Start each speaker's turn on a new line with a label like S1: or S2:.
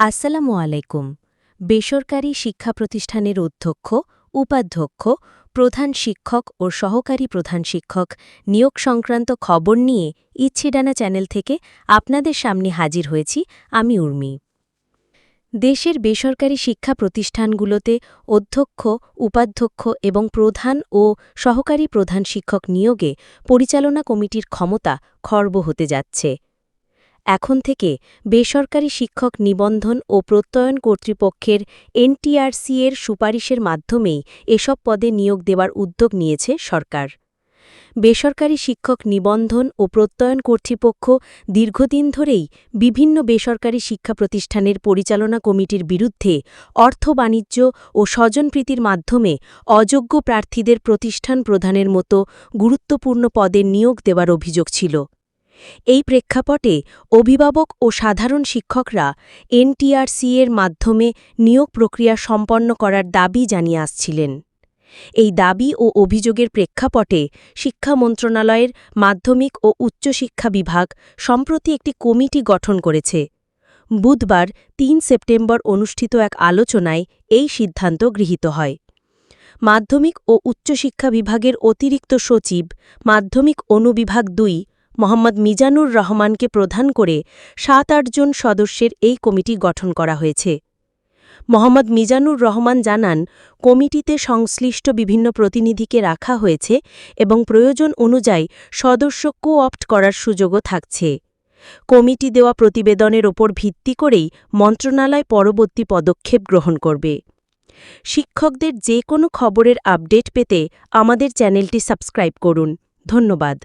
S1: আসসালামু আলাইকুম। বেসরকারি শিক্ষা প্রতিষ্ঠানের অধ্যক্ষ, উপাধ্যক্ষ, প্রধান শিক্ষক ও সহকারী প্রধান শিক্ষক নিয়োগ সংক্রান্ত খবর নিয়ে ইচ্ছেডানা চ্যানেল থেকে আপনাদের সামনে হাজির হয়েছি আমি উর্মি। দেশের বেসরকারি শিক্ষা প্রতিষ্ঠানগুলোতে অধ্যক্ষ, উপাধ্যক্ষ এবং প্রধান ও সহকারী প্রধান শিক্ষক নিয়োগে পরিচালনা কমিটির ক্ষমতা খর্ব হতে যাচ্ছে। এখন থেকে বেসরকারি শিক্ষক নিবন্ধন ও প্রত্যয়ন কর্তৃপক্ষের এনটিআরসি এর সুপারিশের মাধ্যমেই এসব পদে নিয়োগ দেওয়ার উদ্যোগ নিয়েছে সরকার। বেসরকারি শিক্ষক নিবন্ধন ও প্রত্যয়ন কর্তৃপক্ষ দীর্ঘদিন ধরেই বিভিন্ন বেসরকারি শিক্ষা প্রতিষ্ঠানের পরিচালনা কমিটির বিরুদ্ধে অর্থ বাণিজ্য ও স্বজনপ্রীতির মাধ্যমে অযোগ্য প্রার্থীদের প্রতিষ্ঠান প্রদানের মতো গুরুত্বপূর্ণ পদে নিয়োগ দেওয়ার অভিযোগ ছিল। এই প্রেক্ষাপটে অভিভাবক ও সাধারণ শিক্ষকরা এনটিআরসি এর মাধ্যমে নিয়োগ প্রক্রিয়া সম্পন্ন করার দাবি জানিয়ে আসছিলেন। এই দাবি ও অভিযোগের প্রেক্ষাপটে শিক্ষা মন্ত্রণালয়ের মাধ্যমিক ও উচ্চশিক্ষা বিভাগ সম্প্রতি একটি কমিটি গঠন করেছে। বুধবার তিন সেপ্টেম্বর অনুষ্ঠিত এক আলোচনায় এই সিদ্ধান্ত গৃহীত হয়। মাধ্যমিক ও উচ্চশিক্ষা বিভাগের অতিরিক্ত সচিব, মাধ্যমিক অনুবিভাগ দুই মোহাম্মদ মিজানুর রহমানকে প্রধান করে সাত আটজন সদস্যের এই কমিটি গঠন করা হয়েছে। মোহাম্মদ মিজানুর রহমান জানান, কমিটিতে সংশ্লিষ্ট বিভিন্ন প্রতিনিধিকে রাখা হয়েছে এবং প্রয়োজন অনুযায়ী সদস্য কো অপ্ট করার সুযোগও থাকছে। কমিটি দেওয়া প্রতিবেদনের ওপর ভিত্তি করেই মন্ত্রণালয় পরবর্তী পদক্ষেপ গ্রহণ করবে। শিক্ষকদের যে কোনো খবরের আপডেট পেতে আমাদের চ্যানেলটি সাবস্ক্রাইব করুন। ধন্যবাদ।